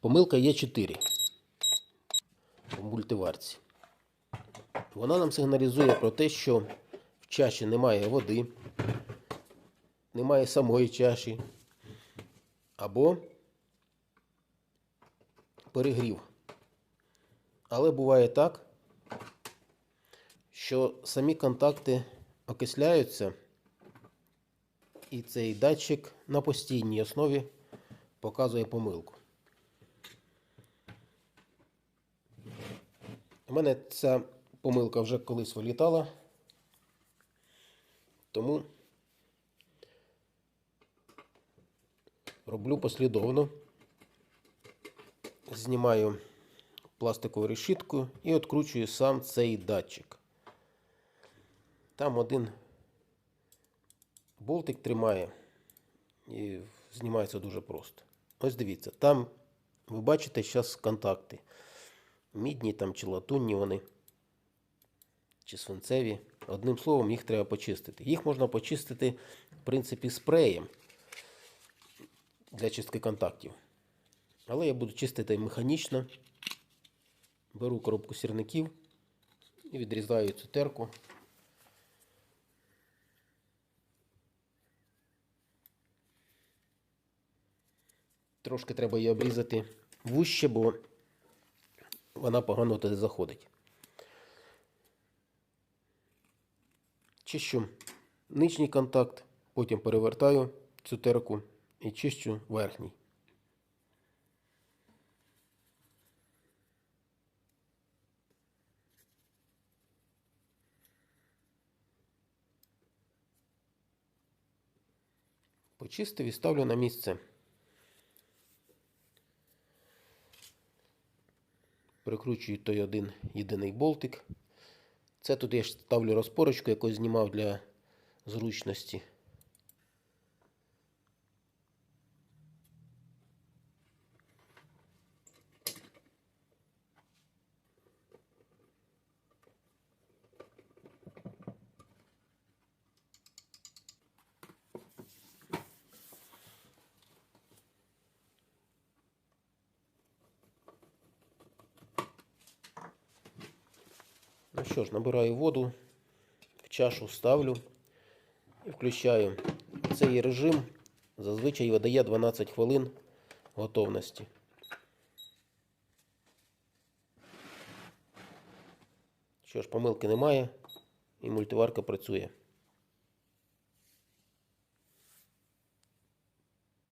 Помилка є 4 в мультиварці. Вона нам сигналізує про те, що в чаші немає води, немає самої чаші, або перегрів. Але буває так, що самі контакти окисляються, і цей датчик на постійній основі показує помилку. У мене ця помилка вже колись вилітала, тому роблю послідовно. Знімаю пластикову решітку і відкручую сам цей датчик. Там один болтик тримає і знімається дуже просто. Ось дивіться, там ви бачите зараз контакти. Мідні там чи латунні вони, чи свинцеві. Одним словом, їх треба почистити. Їх можна почистити, в принципі, спреєм для чистки контактів. Але я буду чистити механічно. Беру коробку сірників і відрізаю цю терку. Трошки треба її обрізати вуще, бо вона погано туди заходить. Чищу нижній контакт, потім перевертаю цю терку і чищу верхній. Почистив і ставлю на місце. Прикручую той один єдиний болтик. Це тут я ставлю розпорочку, яку знімав для зручності. Ну що ж, набираю воду, в чашу ставлю і включаю. Цей режим зазвичай видає 12 хвилин готовності. Що ж, помилки немає і мультиварка працює.